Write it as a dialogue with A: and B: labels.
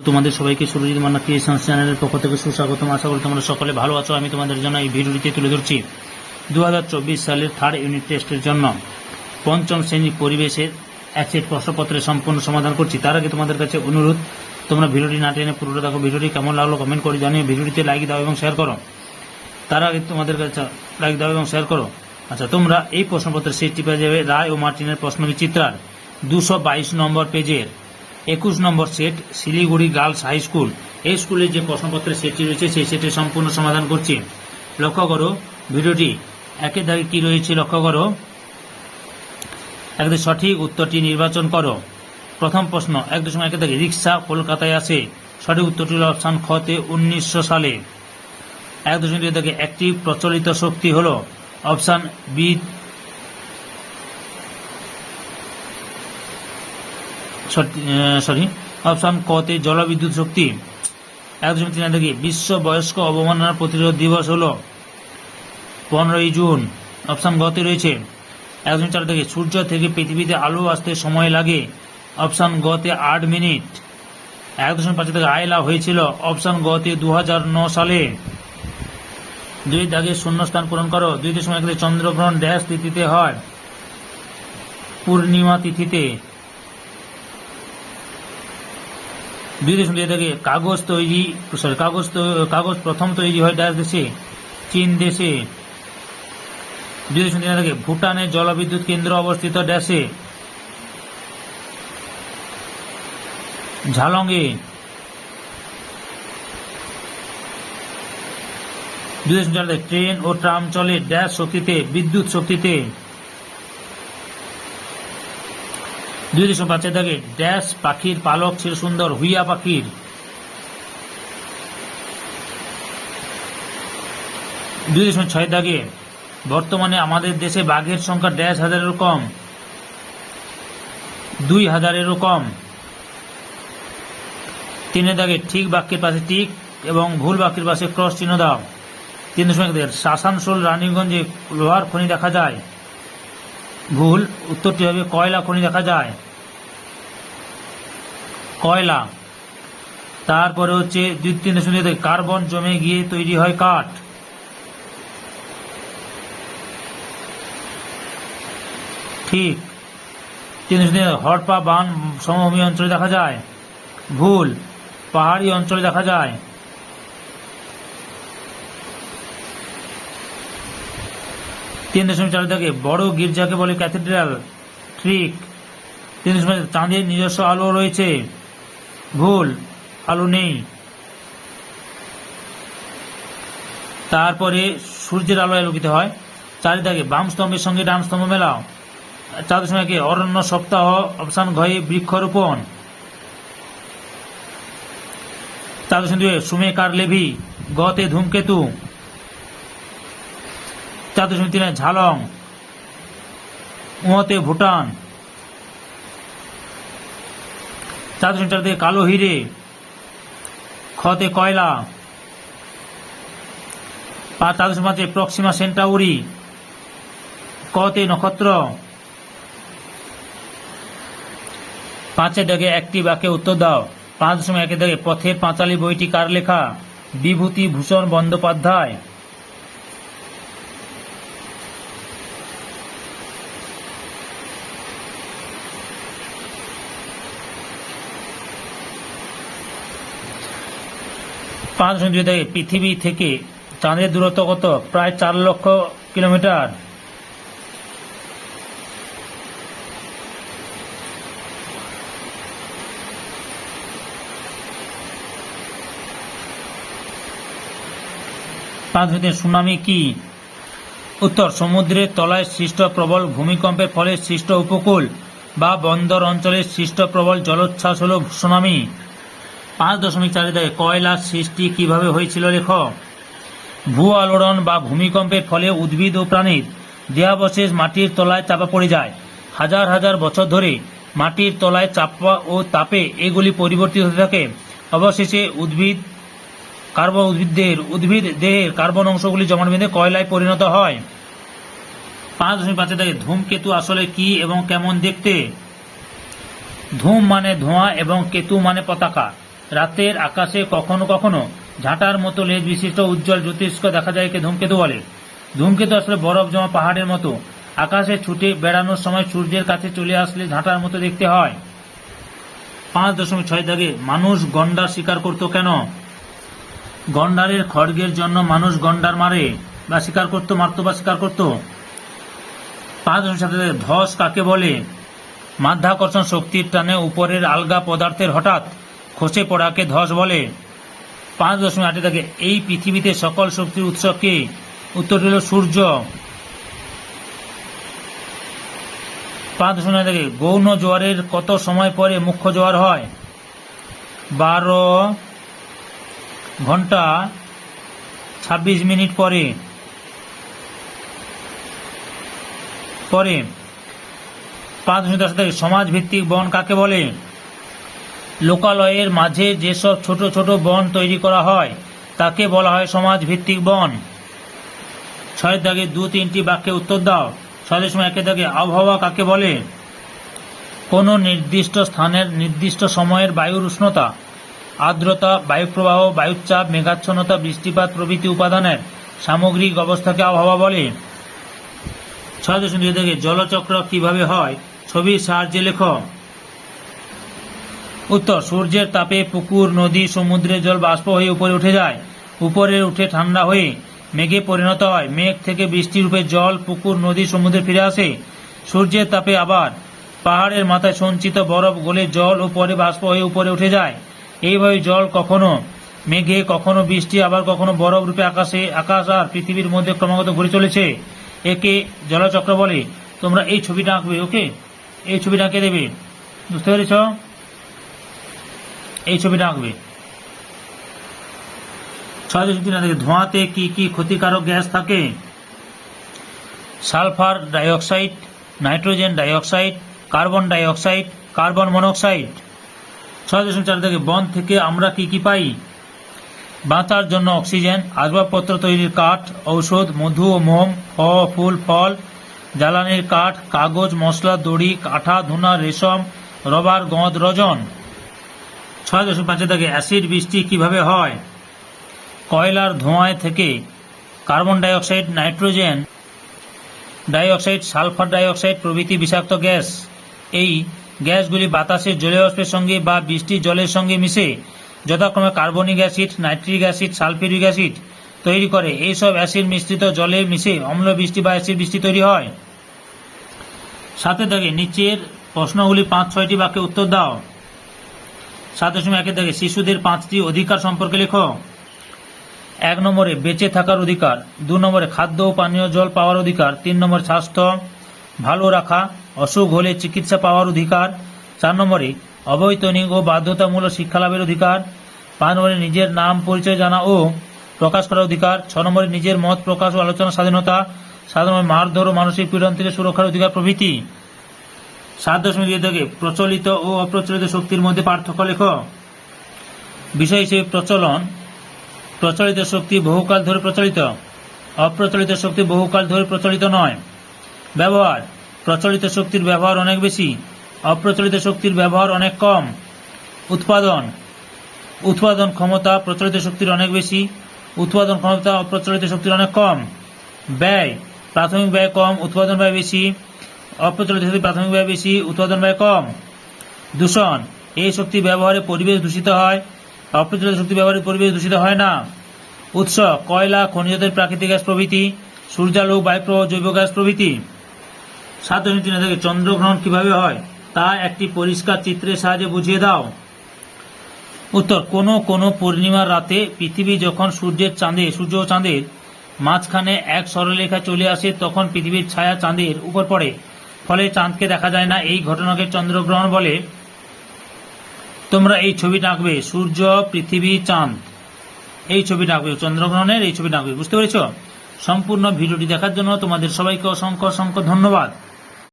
A: তোমাদের সবাইকে সুরজিৎ মান্না ক্রিয়েশন চ্যানেলের পক্ষ থেকে সুস্বাগতম। আশা করি তোমরা সকলে ভালো আছো। আমি তোমাদের জন্য এই ভিডিওটিতে তুলে ধরছি। দু হাজার চব্বিশ সালের থার্ড ইউনিট টেস্টের জন্য পঞ্চম শ্রেণি পরিবেশের এক প্রশ্নপত্রের সম্পূর্ণ সমাধান করছি। তার আগে তোমাদের কাছে অনুরোধ, তোমরা ভিডিওটি না টেনে পুরোটা দেখো। ভিডিওটি কেমন লাগল কমেন্ট করে জানিয়ে ভিডিওটিতে লাইক দাও এবং শেয়ার করো। তার আগে তোমাদের কাছে লাইক দাও এবং শেয়ার করো। আচ্ছা তোমরা এই প্রশ্নপত্রের সেটটি পেয়ে যাবে রায় ও মার্টিনের প্রশ্ন বিচিত্রার দুশো বাইশ নম্বর পেজের একুশ নম্বর set, Siliguri girls high school. এই স্কুলের যে প্রশ্নপত্রের সেটটি রয়েছে, সেই সেটের সম্পূর্ণ সমাধান করছি। লক্ষ্য করো, ভিডিওটি একের দাগে কি রয়েছে লক্ষ্য করো। একদম সঠিক উত্তরটি নির্বাচন করো। প্রথম প্রশ্ন, এক দশমিক একের দাগে রিক্সা কলকাতায় আসে সঠিক উত্তরটি হল অপশান খতে উনিশশো সালে। এক দশমিক একটি প্রচলিত শক্তি হল অপশান বি সরি অপশন কতে জলবিদ্যুৎ শক্তি। এক দশমিক তিন থেকে বিশ্ব বয়স্ক অবমাননা প্রতিরোধ দিবস হল পনেরোই জুন। অপশান গতে রয়েছে এক দশমিক চার থেকে সূর্য থেকে পৃথিবীতে আলো আসতে সময় লাগে। অপশান গতে আট মিনিট। এক দশমিক পাঁচ থেকে আয়লা হয়েছিল। অপশান গতে দু হাজার ন সালে। দুই দাগে শূন্যস্থান পূরণ করো। দুই এক চন্দ্রগ্রহণ ড্যাশ তিথিতে হয়। পূর্ণিমা তিথিতে। দুই দিয়ে থাকে কাগজ তৈরি সরি কাগজ কাগজ প্রথম তৈরি হয় ডাচ দেশে, চীন দেশে। দুই দিয়ে থাকে ভুটানে জলবিদ্যুৎ কেন্দ্র অবস্থিত ড্যাশে ঝালঙ্গে দুই দেশ ট্রেন ও ট্রাম চলে ড্যাশ শক্তিতে, বিদ্যুৎ শক্তিতে। দুই দেশ বাচ্চা থাকে, ড্যাশ পাখির পালক ছিল সুন্দর, হুইয়া পাখির। দুই দশমিক ছয় দাগে, বর্তমানে আমাদের দেশে বাঘের সংখ্যা ড্যাশ হাজারেরও কম, দুই হাজারেরও কম। তিনে দাগে ঠিক বাক্যের পাশে টিক এবং ভুল বাক্যের পাশে ক্রস চিহ্ন দাও। তিন দশমিক দেড় আসানসোল রানীগঞ্জে লোহার খনি দেখা যায়। ভুল উত্তরটি হবে কয়লা খনি দেখা যায়। কয়লা। তারপরে হচ্ছে দুই তিন দশমিক দুই, কার্বন জমে গিয়ে তৈরি হয় কাঠ। ঠিক। তিন, হরপা বান সমভূমি অঞ্চলে দেখা যায়। ভুল। পাহাড়ি অঞ্চলে দেখা যায়। তিন দশমিক চার থেকে বড় গির্জাকে বলে ক্যাথিড্রাল ঠিক তিন দশমিক চাঁদের নিজস্ব আলো রয়েছে। ভুল, আলো নেই। তারপরে সূর্যের আলো আলোকিত হয়। চারিদিকে বাম স্তম্ভের সঙ্গে ডান স্তম্ভ মেলাও। চার দশমিক অরণ্য, সপ্তাহ অপশান ঘয়ে বৃক্ষরোপণ। চার দশমিক দুয়ে সুমেকার লেভি, গতে ধূমকেতু। চার দশমিক ঝালং উঁতে ভুটান। চার দশমিক চার থেকে কালো হিরে খতে কয়লা। পাঁচ চার দশমিক পাঁচে প্রক্সিমা সেন্টাউরি কতে নক্ষত্র। পাঁচের দাগে একটি বাক্যে উত্তর দাও। পাঁচ দশমিক একের দাগে পথের পাঁচালী বইটি কার লেখা? বিভূতি ভূষণ বন্দ্যোপাধ্যায়। পাঁচ দুই পৃথিবী থেকে চাঁদের দূরত্ব কত? প্রায় চার লক্ষ কিলোমিটার। সুনামি কি? উত্তর, সমুদ্রের তলায় সৃষ্ট প্রবল ভূমিকম্পের ফলে সৃষ্ট উপকূল বা বন্দর অঞ্চলে সৃষ্ট প্রবল জলোচ্ছ্বাস হল সুনামি। পাঁচ দশমিক চারি দাগে কয়লার সৃষ্টি কীভাবে হয়েছিল লেখ ভূ আলোড়ন বা ভূমিকম্পের ফলে উদ্ভিদ ও প্রাণীর দেহাবশেষ মাটির তলায় চাপা পড়ে যায়। হাজার হাজার বছর ধরে মাটির তলায় চাপা ও তাপে এগুলি পরিবর্তিত হতে থাকে। অবশেষে উদ্ভিদ, কার্বন উদ্ভিদের, উদ্ভিদ দেহের কার্বন অংশগুলি জমাট বেঁধে কয়লায় পরিণত হয়। পাঁচ দশমিক পাঁচে থাকে ধূমকেতু আসলে কি এবং কেমন দেখতে? ধূম মানে ধোঁয়া এবং কেতু মানে পতাকা। রাতের আকাশে কখনো কখনো ঝাঁটার মতো লেজ বিশিষ্ট উজ্জ্বল জ্যোতিষ্ক দেখা যায় একে ধূমকেতু বলে। ধূমকেতু আসলে বরফ জমা পাহাড়ের মতো। আকাশে ছুটে বেড়ানোর সময় সূর্যের কাছে চলে আসলে ঝাঁটার মতো দেখতে হয়। পাঁচ দশমিক ছয় দাগে মানুষ গন্ডার শিকার করত কেন? গন্ডারের খড়গের জন্য মানুষ গন্ডার মারে বা শিকার করত, মারত বা শিকার করত? পাঁচ দশমিক সাত ধস কাকে বলে? মাধ্যাকর্ষণ শক্তির টানে উপরের আলগা পদার্থের হঠাৎ খসে পড়াকে ধস বলে। পাঁচ দশমিক আটে থাকে। এই পৃথিবীতে সকল শক্তির উৎস কে? উত্তরটি হল সূর্য। পাঁচ দশমিক থাকে। গৌণ জোয়ারের কত সময় পরে মুখ্য জোয়ার হয়? বারো ঘণ্টা ছাব্বিশ মিনিট পরে। পরে। পাঁচ দশমিক দশ থেকে। সমাজ ভিত্তিক বন কাকে বলে? লোকালয়ের মাঝে যেসব ছোট ছোট বন তৈরি করা হয়, তাকে বলা হয় সমাজ ভিত্তিক বন। ছয়ের দাগে দু তিনটি বাক্যে উত্তর দাও। ছয় সময় একে দাগে আবহাওয়া কাকে বলে? কোনো নির্দিষ্ট স্থানের নির্দিষ্ট সময়ের বায়ুর উষ্ণতা, আর্দ্রতা, বায়ুপ্রবাহ, বায়ুচাপ, মেঘাচ্ছন্নতা, বৃষ্টিপাত প্রভৃতি উপাদানের সামগ্রিক অবস্থাকে আবহাওয়া বলে। ছয় দশমিক থেকে জলচক্র কীভাবে হয়, ছবির সাহায্যে লেখ। উত্তর, সূর্যের তাপে পুকুর, নদী সমুদ্রের জল বাষ্প হয়ে উপরে উঠে যায়। উপরে উঠে ঠান্ডা হয়ে মেঘে পরিণত হয়। মেঘ থেকে বৃষ্টি রূপে জল, পুকুর, নদী, সমুদ্রে ফিরে আসে। সূর্যের তাপে আবার পাহাড়ের মাথায় সঞ্চিত বরফ গলে জল ও পরে বাষ্প হয়ে উপরে উঠে যায়। এইভাবে জল কখনো মেঘে, কখনো বৃষ্টি, আবার কখনো বরফ রূপে আকাশে, আকাশ আর পৃথিবীর মধ্যে ক্রমাগত ঘুরে চলেছে। একে জলচক্র বলে। তোমরা এই ছবিটা আঁকবে, ওকে? এই ছবিটা আঁকে দেবে। বুঝতে পেরেছ? এই ছবিটা আঁকবে। ছয় দশমিক তিন ধোঁয়াতে কি কি ক্ষতিকারক গ্যাস থাকে? Sulphur dioxide, nitrogen dioxide, carbon dioxide, carbon monoxide. ছয় দশমিক চার থেকে বন থেকে আমরা কি কি পাই? বাঁচার জন্য অক্সিজেন, আসবাবপত্র তৈরির কাঠ, ঔষধ, মধু ও মোম, ফ, ফুল, ফল, জ্বালানির কাঠ, কাগজ, মশলা, দড়ি, কাঠা, ধুনা, রেশম, রবার, গঁদ, রজন। ছয় দশমিক পাঁচে থাকে অ্যাসিড বৃষ্টি কীভাবে হয়? কয়লার ধোঁয়ায় থেকে carbon dioxide, nitrogen dioxide, sulphur dioxide প্রভৃতি বিষাক্ত গ্যাস। এই গ্যাসগুলি বাতাসের জলীয় সঙ্গে বা বৃষ্টির জলের সঙ্গে মিশে যথাক্রমে carbonic acid, nitric acid, sulphuric acid তৈরি করে। এইসব অ্যাসিড মিশ্রিত জলে মিশে অম্ল বৃষ্টি বা অ্যাসিড বৃষ্টি তৈরি হয়। সাথে থাকে নিচের প্রশ্নগুলি পাঁচ ছয়টি বাক্যে উত্তর দাও। সাত দশমিক একে থেকে শিশুদের পাঁচটি অধিকার সম্পর্কে লেখো। এক নম্বরে বেঁচে থাকার অধিকার, দু নম্বরে খাদ্য ও পানীয় জল পাওয়ার অধিকার, তিন নম্বরে স্বাস্থ্য ভালো রাখা, অসুখ হলে চিকিৎসা পাওয়ার অধিকার, চার নম্বরে অবৈতনিক ও বাধ্যতামূলক শিক্ষা লাভের অধিকার, পাঁচ নম্বরে নিজের নাম, পরিচয় জানা ও প্রকাশ করার অধিকার, ছ নম্বরে নিজের মত প্রকাশ ও আলোচনা স্বাধীনতা নম্বরে মারধর ও মানসিক পীড়ন থেকে সুরক্ষার অধিকার প্রভৃতি। সাত দশমিক দুই থেকে প্রচলিত ও অপ্রচলিত শক্তির মধ্যে পার্থক্য লেখ। বিষয় হিসেবে প্রচলন, প্রচলিত শক্তি বহুকাল ধরে প্রচলিত, অপ্রচলিত শক্তি বহুকাল ধরে প্রচলিত নয়। ব্যবহার, প্রচলিত শক্তির ব্যবহার অনেক বেশি, অপ্রচলিত শক্তির ব্যবহার অনেক কম। উৎপাদন উৎপাদন ক্ষমতা প্রচলিত শক্তির অনেক বেশি, উৎপাদন ক্ষমতা অপ্রচলিত শক্তির অনেক কম। ব্যয়, প্রাথমিক ব্যয় কম, উৎপাদন ব্যয় বেশি। অপ্রচলিত শক্তির প্রাথমিকভাবে বেশি, উৎপাদন ব্যয় কম। দূষণ, এই শক্তি ব্যবহারে পরিবেশ দূষিত হয়। অপ্রচলিত শক্তি ব্যবহারে পরিবেশ দূষিত হয় না। উৎস, কয়লা খনিজ তেল প্রাকৃতিক গ্যাস প্রভৃতি, সূর্যালোক, বায়ুপ্রবাহ, জৈব গ্যাস প্রভৃতি। সাত থেকে চন্দ্রগ্রহণ কীভাবে হয়, তা একটি পরিষ্কার চিত্রের সাহায্যে বুঝিয়ে দাও। উত্তর, কোনো কোনো পূর্ণিমার রাতে পৃথিবী যখন সূর্যের চাঁদে, সূর্য ও চাঁদের মাঝখানে এক সরলরেখা চলে আসে, তখন পৃথিবীর ছায়া চাঁদের উপর পড়ে। ফলে চাঁদকে দেখা যায় না। এই ঘটনাকে চন্দ্রগ্রহণ বলে। তোমরা এই ছবিটা আঁকবে, সূর্য, পৃথিবী, চাঁদ। এই ছবিটা আঁকবে, চন্দ্রগ্রহণের এই ছবিটা আঁকবে, বুঝতে পেরেছ? সম্পূর্ণ ভিডিওটি দেখার জন্য তোমাদের সবাইকে অসংখ্য অসংখ্য ধন্যবাদ।